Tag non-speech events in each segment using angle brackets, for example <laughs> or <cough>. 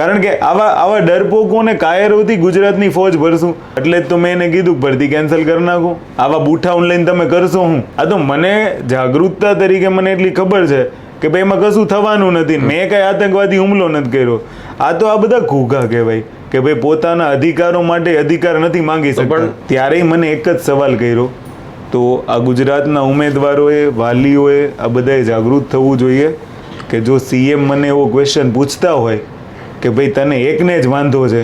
કારણ કે આવા આવા ડરપોકોને કાયરોથી ગુજરાતની ફોજ ભરશું. એટલે જ તો મેં એને કીધું ભરતી કેન્સલ કરી નાખો. આવા બૂઠા ઓનલાઈન તમે કરશો હું. આ તો મને જાગૃતતા તરીકે મને એટલી ખબર છે કે ભાઈ એમાં કશું થવાનું નથી. મેં કઈ આતંકવાદી હુમલો નથી કર્યો. આ તો આ બધા ઘૂઘા કહેવાય કે ભાઈ પોતાના અધિકારો માટે અધિકાર નથી માંગી શકતા. પણ- ત્યારે મને એક જ સવાલ કર્યો. તો આ ગુજરાતના ઉમેદવારોએ વાલીઓએ આ બધાએ જાગૃત થવું જોઈએ કે જો સીએમ મને એવો ક્વેશ્ચન પૂછતા હોય કે ભાઈ તને એકને જ વાંધો છે?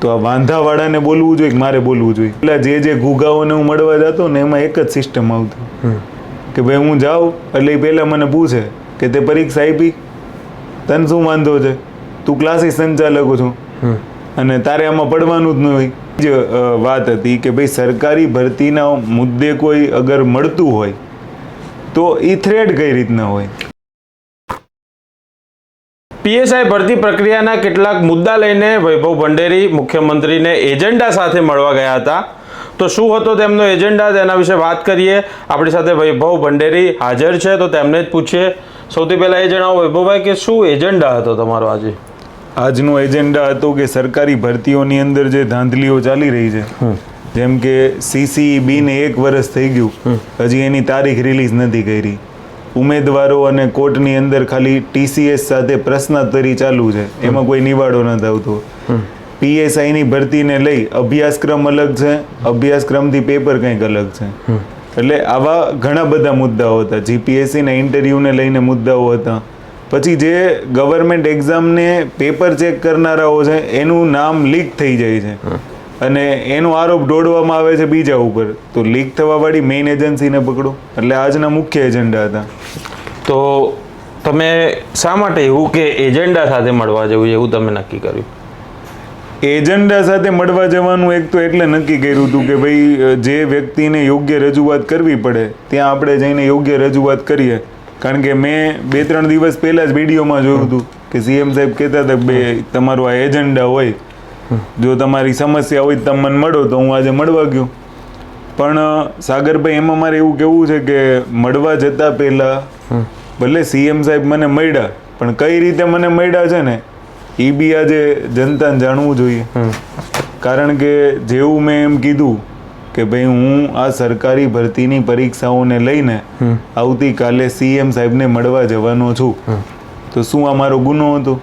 તો આ વાંધાવાળાને બોલવું જોઈએ કે મારે બોલવું જોઈએ? એટલે જે જે ઘૂઘાઓને હું મળવા જતો ને એમાં એક જ સિસ્ટમ આવતી. કે ભાઈ હું જાઉં એટલે એ પહેલાં મને પૂછે કે તે પરીક્ષા આપી? તને શું વાંધો છે? તું ક્લાસીસ સંચાલકો છું. અને તારે આમાં પડવાનું જ ન હોય. જ વાત હતી કે ભાઈ સરકારી ભરતીના મુદ્દે કોઈ અગર મળતું હોય તો એ થ્રેડ કઈ રીતના હોય? પીએસઆઈ ભરતી પ્રક્રિયાના કેટલાક મુદ્દા લઈને વૈભવ ભંડેરી મુખ્યમંત્રીને એજન્ડા સાથે મળવા ગયા હતા. તો શું હતો તેમનો એજન્ડા? તેના વિશે વાત કરીએ. આપણી સાથે વૈભવ ભંડેરી હાજર છે તો તેમને જ પૂછીએ. સૌથી પહેલાં એ જણાવો વૈભવભાઈ કે શું એજન્ડા હતો તમારો આજે? આજનો એજન્ડા હતો કે સરકારી ભરતીઓની અંદર જે ધાંધલીઓ ચાલી રહી છે. જેમ કે સીસી બીને એક વર્ષ થઈ ગયું. હજી એની તારીખ રિલીઝ નથી કરી. ઉમેદવારો અને કોર્ટની અંદર ખાલી ટીસીએસ સાથે પ્રશ્નોત્તરી ચાલુ છે. એમાં કોઈ નિવાડો નથી આવતો પીએસઆઈની ભરતીને લઈ અભ્યાસક્રમ અલગ છે અભ્યાસક્રમથી પેપર કંઈક અલગ છે. એટલે આવા ઘણા બધા મુદ્દાઓ હતા. જીપીએસસીના ઇન્ટરવ્યૂને લઈને મુદ્દાઓ હતા. પછી જે ગવર્મેન્ટ એક્ઝામને પેપર ચેક કરનારાઓ છે એનું નામ લીક થઈ જાય છે. અને એનો આરોપ ઢોળવામાં આવે છે બીજા ઉપર. તો લીક થવાવાળી મેઇન એજન્સીને પકડો. એટલે આજના મુખ્ય એજન્ડા હતા. તો તમે શા માટે એવું કે એજન્ડા સાથે મળવા જવું એવું તમે નક્કી કર્યું? એજન્ડા સાથે મળવા જવાનું એક તો એટલે નક્કી કર્યું હતું કે ભાઈ જે વ્યક્તિને યોગ્ય રજૂઆત કરવી પડે ત્યાં આપણે જઈને યોગ્ય રજૂઆત કરીએ. કારણ કે મેં બે ત્રણ દિવસ પહેલાં જ વિડીયોમાં જોયું હતું કે સીએમ સાહેબ કહેતા હતા કે ભાઈ તમારો આ એજન્ડા હોય જો તમારી સમસ્યા હોય તો તમે મને મળો તો હું આજે મળવા ગયો. પણ સાગરભાઈ એમાં મારે એવું કેવું છે કે મળવા જતા પહેલા ભલે સીએમ સાહેબ મને મળ્યા પણ કઈ રીતે મને મળ્યા છે ને એ બી આજે જનતાને જાણવું જોઈએ. કારણ કે જેવું મેં એમ કીધું કે ભાઈ હું આ સરકારી ભરતીની પરીક્ષાઓને લઈને આવતીકાલે સીએમ સાહેબને મળવા જવાનો છું. તો શું આ મારો ગુનો હતો?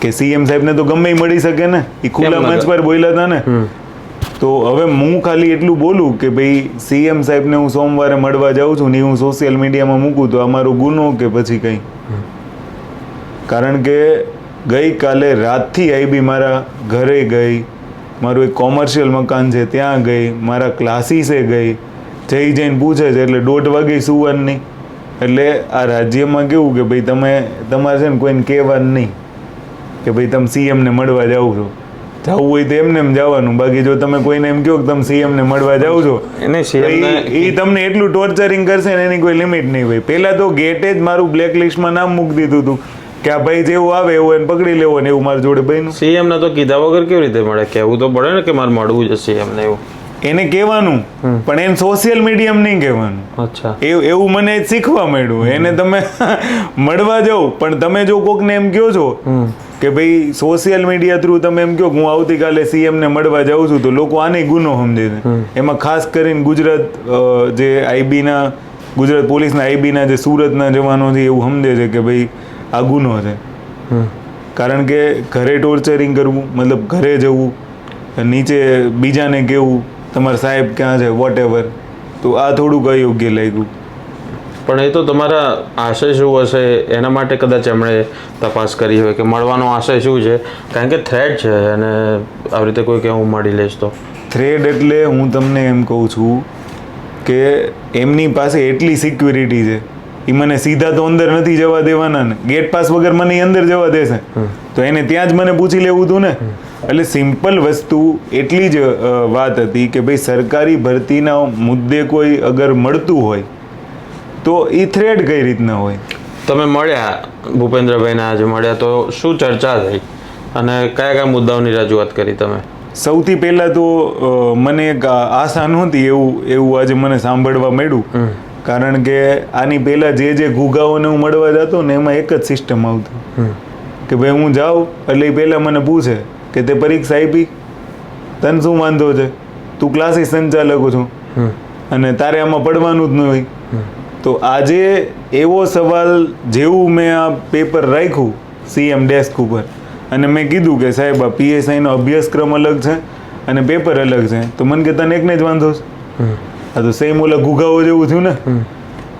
કે સીએમ સાહેબને તો ગમે મળી શકે ને? એ ખુલ્લા મંચ પર બોલ્યા હતા ને? તો હવે હું ખાલી એટલું બોલું કે ભાઈ સીએમ સાહેબને હું સોમવારે મળવા જાઉં છું ને હું સોશિયલ મીડિયામાં મૂકું તો આ મારો ગુનો કે પછી કંઈ? કારણ કે ગઈકાલે રાતથી આઈબી મારા ઘરે ગઈ મારું એક કોમર્શિયલ મકાન છે ત્યાં ગઈ મારા ક્લાસીસે ગઈ જઈ જઈને પૂછે છે એટલે દોઢ વાગે સુવાનું નહીં. એટલે આ રાજ્યમાં કેવું કે ભાઈ તમે તમારે છે ને કોઈને કહેવાનું નહીં. કે ભાઈ તમે સીએમને મળવા જાઓ છો. જવું હોય તો એમને એમ જવાનું. બાકી જો તમે કોઈને એમ કહો કે તમે સીએમને મળવા જાઓ છો એને એ તમને એટલું ટોર્ચરિંગ કરશે ને એની કોઈ લિમિટ નહીં હોય. પહેલાં તો ગેટે જ મારું બ્લેક લિસ્ટમાં નામ મૂકી દીધું હતું કે આ ભાઈ જેવું આવે એવું એને પકડી લેવો ને એવું મારી જોડે બન્યું. સીએમ ને તો કીધા વગર કેવી રીતે મળે? કહેવું તો પડે ને કે મારે મળવું છે સીએમ ને એવું. એને કહેવાનું પણ એને સોશિયલ મીડિયમ નહીં કહેવાનું. અચ્છા. એવું એવું મને શીખવા મળ્યું. એને તમે <laughs> મળવા જાઓ પણ તમે જો કોકને એમ કહો છો કે ભાઈ સોશિયલ મીડિયા થ્રુ તમે એમ કહો હું આવતીકાલે સીએમ ને મળવા જાઉં છું તો લોકો આને ગુનો સમજે છે. એમાં ખાસ કરીને ગુજરાત જે આઈબીના ગુજરાત પોલીસના આઈબીના જે સુરતના જવાનો છે એવું સમજે છે કે ભાઈ આ ગુનો છે. કારણ કે ઘરે ટોર્ચરિંગ કરવું મતલબ ઘરે જવું નીચે બીજાને કહેવું તમારા સાહેબ ક્યાં છે વોટ એવર તો આ થોડુંક અયોગ્ય લાગ્યું. પણ એ તો તમારા આશય શું હશે? એના માટે કદાચ એમણે તપાસ કરી હોય કે મળવાનો આશય શું છે? કારણ કે થ્રેડ છે અને આવી રીતે કોઈ કે હું મળી લઈશ તો. થ્રેડ એટલે હું તમને એમ કહું છું કે એમની પાસે એટલી સિક્યુરિટી છે. એ મને સીધા તો અંદર નથી જવા દેવાના ને. ગેટ પાસ વગર મને અંદર જવા દેશે. તો એને ત્યાં જ મને પૂછી લેવું હતું ને. એટલે સિમ્પલ વસ્તુ એટલી જ વાત હતી કે ભાઈ સરકારી ભરતીના મુદ્દે કોઈ અગર મળતું હોય તો એ થ્રેડ કઈ રીતના હોય? તમે મળ્યા ભૂપેન્દ્રભાઈને આજે મળ્યા તો શું ચર્ચા થઈ? અને કયા કયા મુદ્દાઓની રજૂઆત કરી તમે? સૌથી પહેલાં તો મને એક આશા નહોતી એવું એવું આજે મને સાંભળવા મળ્યું. કારણ કે આની પહેલાં જે જે ઘૂગાઓને હું મળવા જતો ને એમાં એક જ સિસ્ટમ આવતી. કે ભાઈ હું જાઉં એટલે એ પહેલાં મને પૂછે કે તે પરીક્ષા આપી? તને શું વાંધો છે? તું ક્લાસીસ સંચાલક છું. અને તારે આમાં પડવાનું જ ન હોય. તો આજે એવો સવાલ જેવું મેં આ પેપર રાખ્યું સીએમ ડેસ્ક ઉપર. અને મેં કીધું કે સાહેબ આ પીએસઆઈનો અભ્યાસક્રમ અલગ છે અને પેપર અલગ છે. તો મને કે તને એકને જ વાંધો છે? આ તો સેમ ઓલા ગુગાઓ જેવું થયું ને.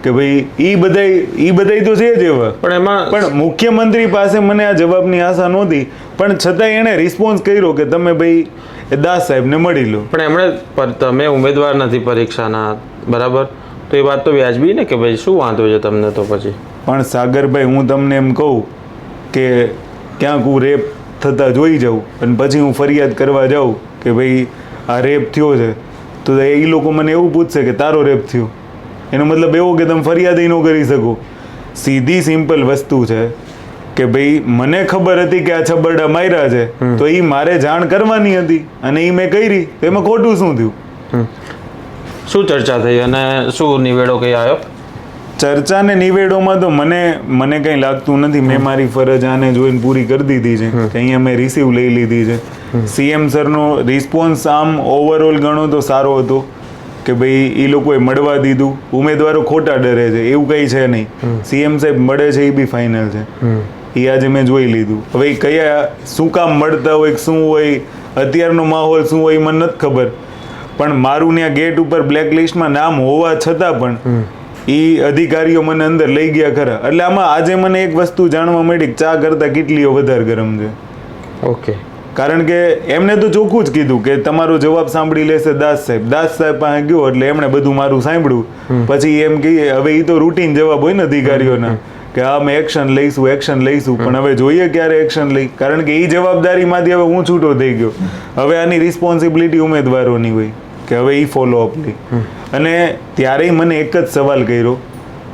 કે ભાઈ ઈ બધાય ઈ બધાય તો છે જ એવા. પણ એમાં પણ મુખ્યમંત્રી પાસે મને આ જવાબની આશા નહોતી. પણ છતાંય એણે રિસ્પોન્સ કર્યો કે તમે ભાઈ એ દાસ સાહેબને મળી લો. પણ એમણે તમે ઉમેદવાર નથી પરીક્ષાના બરાબર? તો એ વાત તો વ્યાજબી ને કે ભાઈ શું વાંધો છે તમને તો પછી? પણ સાગરભાઈ હું તમને એમ કહું કે ક્યાંક હું રેપ થતા જોઈ જાઉં અને પછી હું ફરિયાદ કરવા જાઉં કે ભાઈ આ રેપ થયો છે. તો એ લોકો મને એવું પૂછશે કે તારો રેપ થયો. એનો મતલબ એવો કે તમે ફરિયાદ ન કરી શકો. સીધી સિમ્પલ વસ્તુ છે કે ભાઈ મને ખબર હતી કે આ છબરડા માર્યા છે. તો એ મારે જાણ કરવાની હતી અને એ મેં કરી. તો એમાં ખોટું શું થયું? શું ચર્ચા થઈ અને શું નિવેડો કઈ આવ્યો? ચર્ચા ને નિવેડોમાં તો મને મને કંઈ લાગતું નથી. મેં મારી ફરજ આને જોઈને પૂરી કરી દીધી છે. અહીંયા મેં રિસીવ લઈ લીધી છે. સીએમ સરનો રિસ્પોન્સ આમ ઓવરઓલ ગણો તો સારો હતો કે ભાઈ એ લોકોએ મળવા દીધું. ઉમેદવારો ખોટા ડરે છે. એવું કંઈ છે નહીં. સીએમ સાહેબ મળે છે એ બી ફાઇનલ છે. એ આજે મેં જોઈ લીધું. હવે કયા શું કામ મળતા હોય શું હોય અત્યારનો માહોલ શું હોય મને નથી ખબર. પણ મારું ત્યાં ગેટ ઉપર બ્લેક લિસ્ટમાં નામ હોવા છતાં પણ એ અધિકારીઓ મને અંદર લઈ ગયા ખરા. એટલે આમાં આજે મને એક વસ્તુ જાણવા મળી કે ચા કરતાં કેટલીઓ વધારે ગરમ છે. ઓકે. કારણ કે એમને તો ચોખ્ખું જ કીધું કે તમારો જવાબ સાંભળી લેશે દાસ સાહેબ. દાસ સાહેબ પાસે ગયો એટલે એમણે બધું મારું સાંભળ્યું. પછી એમ કહીએ હવે એ તો રૂટીન જવાબ હોય ને અધિકારીઓના કે હા અમે એક્શન લઈશું એક્શન લઈશું. પણ હવે જોઈએ ક્યારે એક્શન લઈ. કારણ કે એ જવાબદારીમાંથી હવે હું છૂટો થઈ ગયો. હવે આની રિસ્પોન્સિબિલિટી ઉમેદવારોની હોય. કે હવે એ ફોલો અપ લે અને ત્યારે મને એક જ સવાલ કર્યો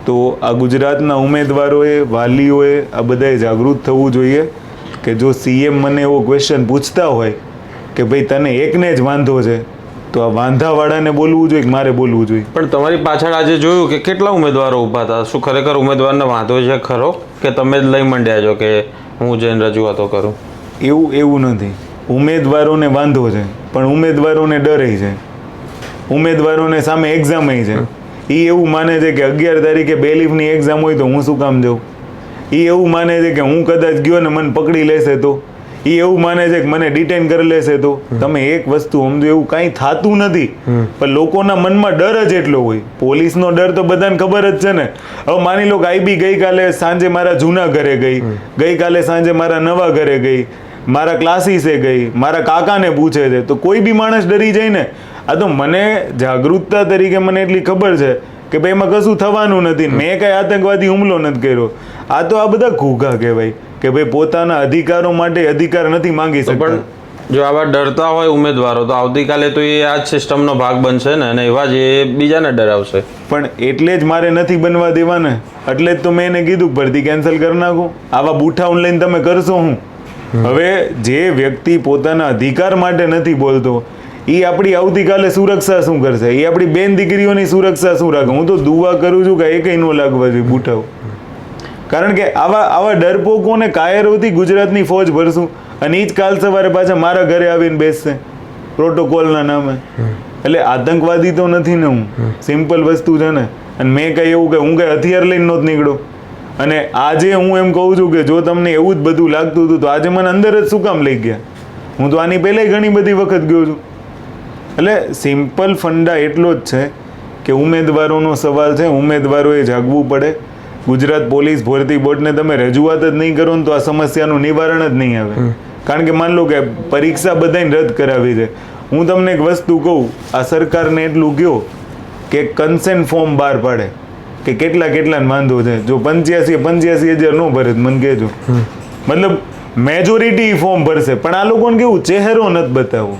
તો આ ગુજરાતના ઉમેદવારોએ વાલીઓએ આ બધાએ જાગૃત થવું જોઈએ કે જો સીએમ મને એવો ક્વેશ્ચન પૂછતા હોય કે ભાઈ તને એકને જ વાંધો છે તો આ વાંધાવાળાને બોલવું જોઈએ કે મારે બોલવું જોઈએ? પણ તમારી પાછળ આજે જોયું કે કેટલા ઉમેદવારો ઊભા હતા શું ખરેખર ઉમેદવારને વાંધો છે ખરો? કે તમે જ લઈ મંડ્યા છો કે હું જઈને રજૂઆતો કરું? એવું એવું નથી. ઉમેદવારોને વાંધો છે પણ ઉમેદવારોને ડરે છે. ઉમેદવારોને સામે એક્ઝામ છે. એ એવું માને છે કે અગિયાર તારીખે બેલીફની એક્ઝામ હોય તો હું શું કામ જાઉં? એ એવું માને છે કે હું કદાચ ગયો ને મને પકડી લેશે તો. એ એવું માને છે કે મને ડિટેન કરી લેશે તો. તમે એક વસ્તુ સમજો એવું કાંઈ થતું નથી. પણ લોકોના મનમાં ડર જ એટલો હોય. પોલીસનો ડર તો બધાને ખબર જ છે ને. હવે માની લો કે આઈબી ગઈકાલે સાંજે મારા જૂના ઘરે ગઈ. ગઈકાલે સાંજે મારા નવા ઘરે ગઈ. મારા ક્લાસીસે ગઈ. મારા કાકાને પૂછે છે. તો કોઈ બી માણસ ડરી જાય ને આ તો મને જાગૃતતા તરીકે મને એટલી ખબર છે કે ભાઈ એમાં કશું થવાનું નથી. મેં કઈ આતંકવાદી હુમલો નથી કર્યો. આ તો આ બધા ઘૂઘા કહેવાય કે ભાઈ પોતાના અધિકારો માટે અધિકાર નથી માંગી શકતા. જો આવા ડરતા હોય ઉમેદવારો તો આવતીકાલે તો એ આ જ સિસ્ટમનો ભાગ બનશે ને અને એવા જ એ બીજાને ડરાવશે. પણ એટલે જ મારે નથી બનવા દેવાને. એટલે જ તો મેં એને કીધું ભરતી કેન્સલ કરી નાખો. આવા બૂઠા ઓનલાઈન તમે કરશો હું? હવે જે વ્યક્તિ પોતાના અધિકાર માટે નથી બોલતો એ આપણી આવતીકાલે સુરક્ષા શું કરશે? એ આપણી બેન દીકરીઓની સુરક્ષા શું રાખે? હું તો દુવા કરું છું કે એ કંઈ ન લાગવા જોઈએ બૂઠાઓ. કારણ કે આવા આવા ડરપોકોને કાયરોથી ગુજરાતની ફોજ ભરશું અને એ જ કાલ સવારે પાછા મારા ઘરે આવીને બેસશે પ્રોટોકોલના નામે. એટલે આતંકવાદી તો નથી ને હું. સિમ્પલ વસ્તુ છે ને. અને મેં કંઈ એવું કે હું કંઈ હથિયાર લઈને નહોત નીકળ્યો. અને આજે હું એમ કહું છું કે જો તમને એવું જ બધું લાગતું હતું તો આજે મને અંદર જ શું કામ લઈ ગયા? હું તો આની પહેલાંય ઘણી બધી વખત ગયો છું. એટલે સિમ્પલ ફંડા એટલો જ છે કે ઉમેદવારોનો સવાલ છે ઉમેદવારોએ જાગવું પડે. ગુજરાત પોલીસ ભરતી બોર્ડને તમે રજૂઆત જ નહીં કરો ને તો આ સમસ્યાનું નિવારણ જ નહીં આવે. કારણ કે માન લો કે પરીક્ષા બધાને રદ કરાવી છે. હું તમને એક વસ્તુ કહું આ સરકારને એટલું કહો કે કન્સેન્ટ ફોર્મ બહાર પાડે કે કેટલા કેટલાને વાંધો છે. જો પંચ્યાસી પંચ્યાસી હજાર ન ભરે મને કહેજો. મતલબ મેજોરિટી ફોર્મ ભરશે. પણ આ લોકોને કેવું ચહેરો નથી બતાવવો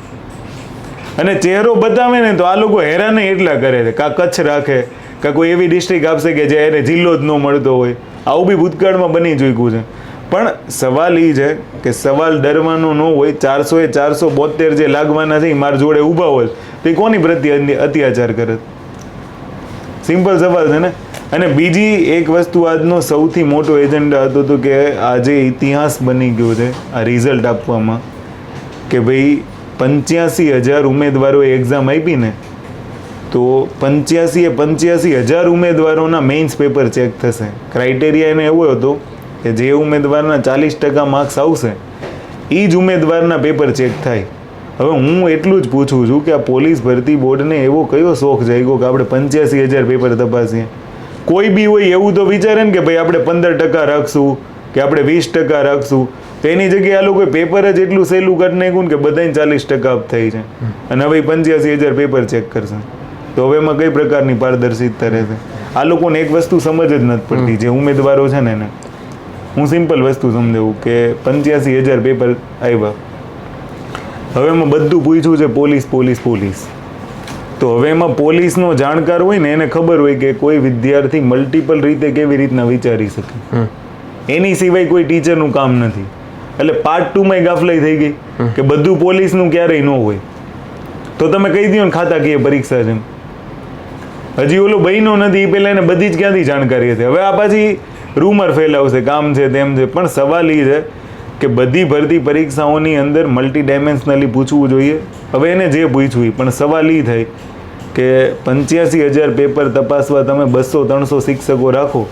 અને ચહેરો બતાવે ને તો આ લોકો હેરાન એટલા કરે છે કાં કચ્છ રાખે, કાં કોઈ એવી ડિસ્ટ્રિક્ટ આપશે કે જે એને જિલ્લો જ ન મળતો હોય. આવું બી ભૂતકાળમાં બની ચૂક્યું છે. પણ સવાલ એ છે કે સવાલ ડરવાનો ન હોય, ચારસો એ ચારસો બોતેર જે લાગવાના છે એ મારા જોડે ઊભા હોય, તો એ કોની પ્રત્યે અત્યાચાર કરે? સિમ્પલ સવાલ છે ને? અને બીજી એક વસ્તુ આજનો સૌથી મોટો એજન્ડા હતો તો કે આજે ઇતિહાસ બની ગયો છે, આ રિઝલ્ટ આપવામાં, કે ભાઈ પંચ્યાસી હજાર ઉમેદવારોએ એક્ઝામ આપી ને તો પંચ્યાસી એ પંચ્યાસી હજાર ઉમેદવારોના મેઇન્સ પેપર ચેક થશે. ક્રાઇટેરિયા એને એવો હતો કે જે ઉમેદવારના ચાલીસ ટકા માર્ક્સ આવશે એ જ ઉમેદવારના પેપર ચેક થાય. હવે હું એટલું જ પૂછું છું કે આ પોલીસ ભરતી બોર્ડને એવો કયો શોખ જાગ્યો કે આપણે પંચ્યાસી હજાર પેપર તપાસીએ? કોઈ બી હોય એવું તો વિચારે ને કે ભાઈ આપણે પંદર ટકા રાખશું, કે આપણે વીસ ટકા રાખશું તો એની જગ્યાએ આ લોકોએ પેપર જ એટલું સહેલું કરી નાખ્યું કે બધાને ચાલીસ ટકા અપ થઈ છે. અને હવે પંચ્યાસી હજાર પેપર ચેક કરશે. તો હવે એમાં કઈ પ્રકારની પારદર્શિતા રહેશે? આ લોકોને એક વસ્તુ સમજ જ નથી પડતી જે ઉમેદવારો છે ને એને. હું સિમ્પલ વસ્તુ સમજાવું કે પંચ્યાસી હજાર પેપર આવ્યા હવે એમાં બધું પૂછ્યું છે પોલીસ પોલીસ પોલીસ. તો હવે એમાં પોલીસનો જાણકાર હોય ને એને ખબર હોય કે કોઈ વિદ્યાર્થી મલ્ટિપલ રીતે કેવી રીતના વિચારી શકે. એની સિવાય કોઈ ટીચરનું કામ નથી. એટલે પાર્ટ ટુમાં ગાફલાઈ થઈ ગઈ કે બધું પોલીસનું ક્યારેય ન હોય. તો તમે કહી દો ને ખાતા ખાતાકીય પરીક્ષા છે. હજી ઓલો બહેનો નથી એ પહેલાં એને બધી જ ક્યાંથી જાણકારી હતી? હવે આ પાછી રૂમર ફેલાવશે કામ છે તેમ છે. પણ સવાલ એ છે કે બધી ભરતી પરીક્ષાઓની અંદર મલ્ટી ડાયમેન્શનલી પૂછવું જોઈએ. હવે એને જે પૂછવું પણ સવાલ એ થાય કે પંચ્યાસી હજાર પેપર તપાસવા તમે બસો ત્રણસો શિક્ષકો રાખો.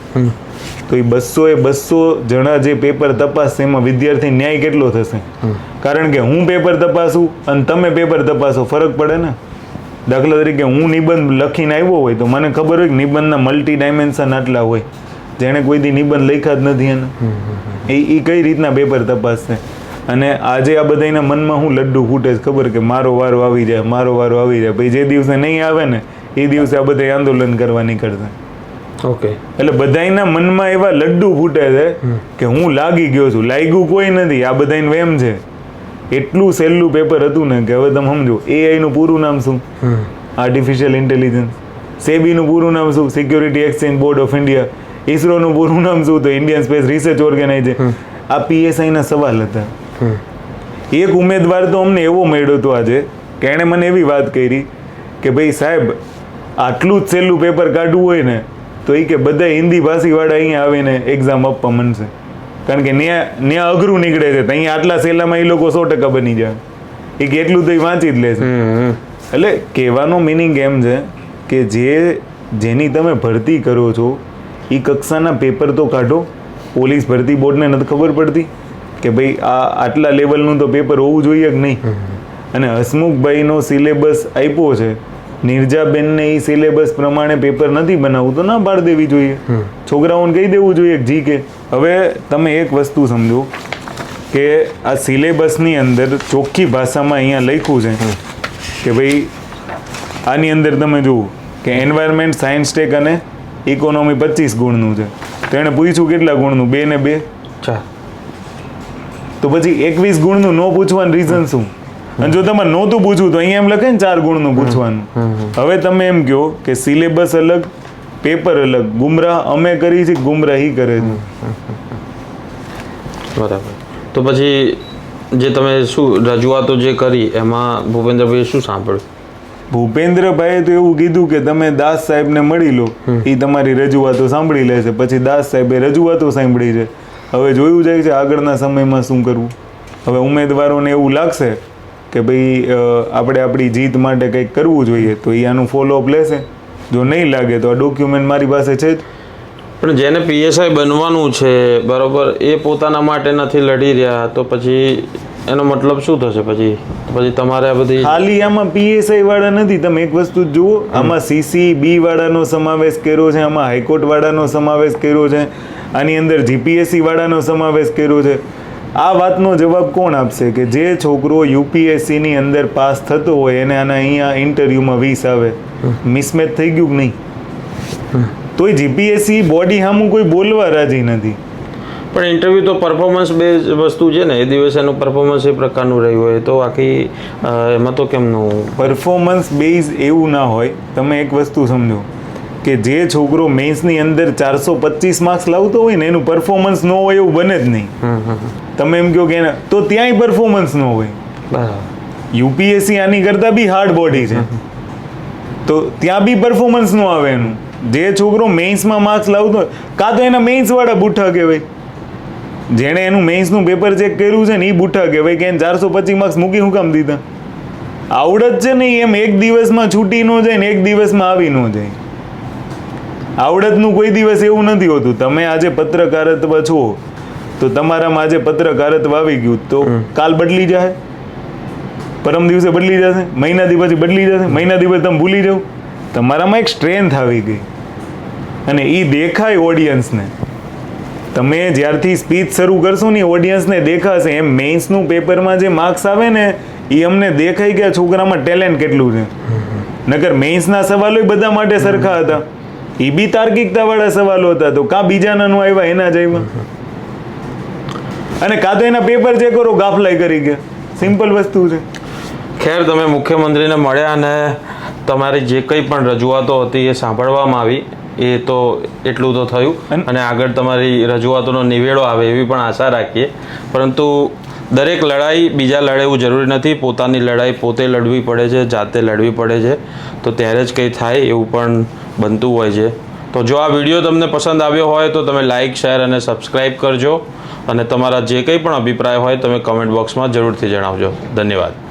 તો એ બસો એ બસો જણા જે પેપર તપાસશે એમાં વિદ્યાર્થી ન્યાય કેટલો થશે? કારણ કે હું પેપર તપાસું અને તમે પેપર તપાસો ફરક પડે ને? દાખલા તરીકે હું નિબંધ લખીને આવ્યો હોય તો મને ખબર હોય કે નિબંધના મલ્ટી ડાયમેન્શન આટલા હોય. જેણે કોઈ દી નિબંધ લખ્યા જ નથી એને. એ એ કઈ રીતના પેપર તપાસશે? અને આજે આ બધાના મનમાં હું લડ્ડુ ફૂટે છે. ખબર કે મારો વારો આવી જાય મારો વારો આવી જાય. પછી જે દિવસે નહીં આવે ને એ દિવસે આ બધા આંદોલન કરવા નીકળશે ઓકે એટલે બધાયના મનમાં એવા લડ્ડુ ફૂટે છે કે હું લાગી ગયો છું. લાગ્યું કોઈ નથી. આ બધાને વેમ છે. એટલું સહેલું પેપર હતું ને કે હવે તમે સમજો એઆઈનું નું પૂરું નામ શું? આર્ટિફિશિયલ ઇન્ટેલિજન્સ સેબીનું પૂરું નામ શું? Security exchange board of India ઇસરોનું પૂરું નામ શું? તો ઇન્ડિયન સ્પેસ રિસર્ચ ઓર્ગેનાઇઝેશન આ પીએસઆઈના ના સવાલ હતા. એક ઉમેદવાર તો અમને એવો મળ્યો હતો આજે કે એણે મને એવી વાત કરી કે ભાઈ સાહેબ આટલું જ સહેલું પેપર કાઢવું હોય ને તો એ કે બધા હિન્દી ભાષીવાળા અહીંયા આવીને એક્ઝામ આપવા મનશે કારણ કે ત્યાં ત્યાં અઘરું નીકળે છે. અહીંયા આટલા સહેલામાં એ લોકો સો ટકા બની જાય. એ કે એટલું તો એ વાંચી જ લેશે એટલે કહેવાનો મિનિંગ એમ છે કે જે જેની તમે ભરતી કરો છો એ કક્ષાના પેપર તો કાઢો. પોલીસ ભરતી બોર્ડને નથી ખબર પડતી. કે ભાઈ આ આટલા લેવલનું તો પેપર હોવું જોઈએ કે નહીં? અને હસમુખભાઈનો સિલેબસ આપ્યો છે. નિર્જાબેનને એ સિલેબસ પ્રમાણે પેપર નથી બનાવવું તો ના પાડી દેવી જોઈએ. છોકરાઓને કહી દેવું જોઈએ જી કે. હવે તમે એક વસ્તુ સમજો કે આ સિલેબસની અંદર ચોખ્ખી ભાષામાં અહીંયા લખ્યું છે કે ભાઈ આની અંદર તમે જુઓ કે એન્વાયરમેન્ટ સાયન્સ ટેક અને ઇકોનોમી પચીસ ગુણનું છે. તો એણે પૂછ્યું કેટલા ગુણનું? બે ને બે? ચાર. તો પછી એકવીસ ગુણનું નો પૂછવાનું રીઝન શું? અને જો તમારે નહોતું પૂછવું તો અહીંયા એમ લખે ને ચાર ગુણનું પૂછવાનું. હવે તમે એમ કહો કે સિલેબસ અલગ પેપર અલગ. ગુમરાહ અમે કરી છે ગુમરાહી કરે છે. બરાબર. તો પછી જે તમે શું રજૂઆતો જે કરી એમાં ભૂપેન્દ્રભાઈએ શું સાંભળ્યું? ભૂપેન્દ્રભાઈએ તો એવું કીધું કે તમે દાસ સાહેબને મળી લો. એ તમારી રજૂઆતો સાંભળી લેશે. પછી દાસ સાહેબે રજૂઆતો સાંભળી છે. હવે જોયું જાય છે આગળના સમયમાં શું કરવું. હવે ઉમેદવારોને એવું લાગશે કે ભાઈ આપણે આપણી જીત માટે કંઈક કરવું જોઈએ તો એ આનું ફોલોઅપ લેશે. જો નહીં લાગે તો આ ડોક્યુમેન્ટ મારી પાસે છે જ. પણ જેને પીએસઆઈ બનવાનું છે બરાબર એ પોતાના માટે નથી લડી રહ્યા તો પછી એનો મતલબ શું થશે પછી? પછી તમારે આ બધી ખાલી આમાં પીએસઆઈ વાળા નથી તમે એક વસ્તુ જુઓ આમાં સીસી બી વાળાનો સમાવેશ કર્યો છે આમાં હાઈકોર્ટ વાળાનો સમાવેશ કર્યો છે આની અંદર જીપીએસસી વાળાનો સમાવેશ કર્યો છે. આ વાતનો જવાબ કોણ આપશે કે જે છોકરો યુપીએસસીની અંદર પાસ થતો હોય એને આના અહીંયા ઇન્ટરવ્યુમાં વીસ આવે? મિસમેચ થઈ ગયું કે નહીં? તોય જીપીએસસી બોડી સામું કોઈ બોલવા રાજી નથી. પણ ઇન્ટરવ્યૂ તો પરફોર્મન્સ બેઝ વસ્તુ છે ને એ દિવસે એનું પરફોર્મન્સ એ પ્રકારનું રહ્યું હોય તો આખી એમાં તો કેમનું? પરફોર્મન્સ બેઝ એવું ના હોય. તમે એક વસ્તુ સમજો. કે જે છોકરો મેન્સની અંદર ચારસો પચીસ માર્ક્સ લાવતો હોય ને એનું પરફોર્મન્સ ન હોય એવું બને જ નહીં. તમે એમ કહો કે એના તો ત્યાંય પરફોર્મન્સ ન હોય. યુપીએસસી આની કરતાં બી હાર્ડ બોડી છે. તો ત્યાં બી પરફોર્મન્સ ન આવે એનું. જે છોકરો મેન્સમાં માર્ક્સ લાવતો હોય કાં તો એના મેન્સવાળા બુઠા કહેવાય. જેણે એનું મેન્સનું પેપર ચેક કર્યું છે ને એ બુઠા કહેવાય કે એને ચારસો પચીસ માર્ક્સ મૂકી હું કામ દીધા? આવડત છે ને એમ એક દિવસમાં છૂટી ન જાય ને એક દિવસમાં આવી ન જાય. આવડતનું કોઈ દિવસ એવું નથી હોતું. તમે આજે પત્રકારત્વ છો તો તમારામાં આજે પત્રકારત્વ આવી ગયું તો કાલ બદલી જાય પરમ દિવસે બદલી જશે મહિનાથી પછી બદલી જશે મહિનાથી પછી તમે ભૂલી જાઓ? તમારામાં એક સ્ટ્રેન્થ આવી ગઈ. અને એ દેખાય ઓડિયન્સને તમે જ્યારથી સ્પીચ શરૂ કરશો ને ઓડિયન્સને દેખાશે. એમ મેઇન્સનું પેપરમાં જે માર્ક્સ આવે ને એ અમને દેખાય કે આ છોકરામાં ટેલેન્ટ કેટલું છે. નકર મેઇન્સના સવાલો બધા માટે સરખા હતા. એ બી તાર્કિકતાવાળા સવાલો હતા. તો કાં બીજાના નું આવ્યા એના જ આવ્યા? અને કાં તો એના પેપર ચેક કરો ગાફલાઈ કરી ગયા. સિમ્પલ વસ્તુ છે. ખેર તમે મુખ્યમંત્રીને મળ્યા અને તમારી જે કંઈ પણ રજૂઆતો હતી એ સાંભળવામાં આવી. એ તો એટલું તો થયું. અન- અને આગળ તમારી રજૂઆતોનો નિવેડો આવે એવી પણ આશા રાખીએ. પરંતુ દરેક લડાઈ બીજા લડે જરૂરી નથી. પોતાની લડાઈ પોતે લડવી પડે છે, જાતે લડવી પડે છે. તો ત્યારે જ કંઈ થાય એવું પણ બનતું હોય છે. તો જો આ વીડિયો તમને પસંદ આવ્યો હોય તો તમે લાઇક શેર અને સબસ્ક્રાઈબ કરજો. અને તમારા જે કંઈ પણ અભિપ્રાય હોય તમે કમેન્ટ બોક્સમાં જરૂરથી જણાવજો. ધન્યવાદ.